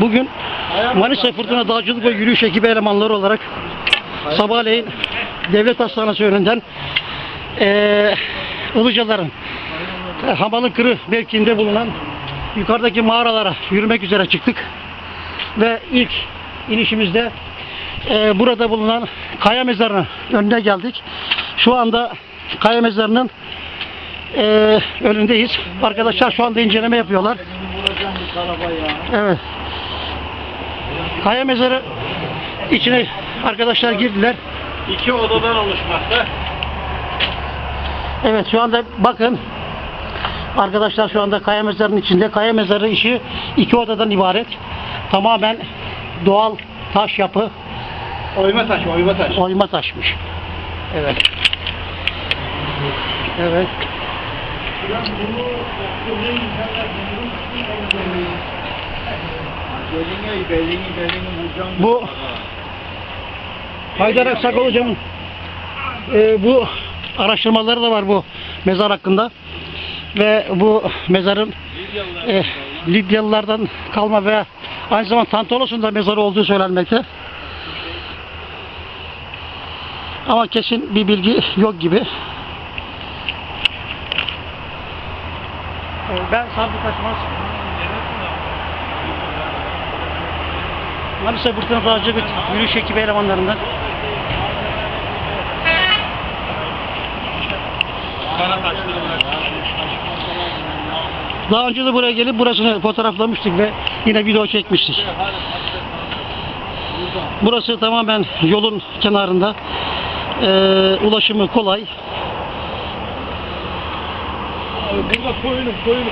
Bugün Manisa Fırtına Dağcılık ve Yürüyüş ekibi elemanları olarak sabahleyin devlet hastanesi önünden eee Ilıcaların e, Hamalı Kırı mevkiinde bulunan yukarıdaki mağaralara yürümek üzere çıktık. Ve ilk inişimizde eee, burada bulunan kaya mezarının önüne geldik. Şu anda kaya mezarının eee, önündeyiz. Arkadaşlar şu anda inceleme yapıyorlar. Evet. Kaya mezarı içine arkadaşlar girdiler. İki odadan oluşmakta. Evet şu anda bakın arkadaşlar şu anda kaya mezarının içinde. Kaya mezarı işi iki odadan ibaret. Tamamen doğal taş yapı Oyma taş, oyma taş. oyma taşmış. Evet. Evet. Belini, belini, belini vuracağım. Bu Haydar Aksakal hocamın e, bu araştırmaları da var bu mezar hakkında. Ve bu mezarın e, Lidyalılardan kalma ve aynı zamanda Tantolos'un da mezarı olduğu söylenmekte. Ama kesin bir bilgi yok gibi. Ben Sabri Taşmaz. Manisa Fırtına Dağcılık yürüyüş ekibi elemanlarından. Daha önce de buraya gelip burasını fotoğraflamıştık ve yine video çekmiştik. Burası tamamen yolun kenarında. Ee, ulaşımı kolay. Dinger pullen und pullen.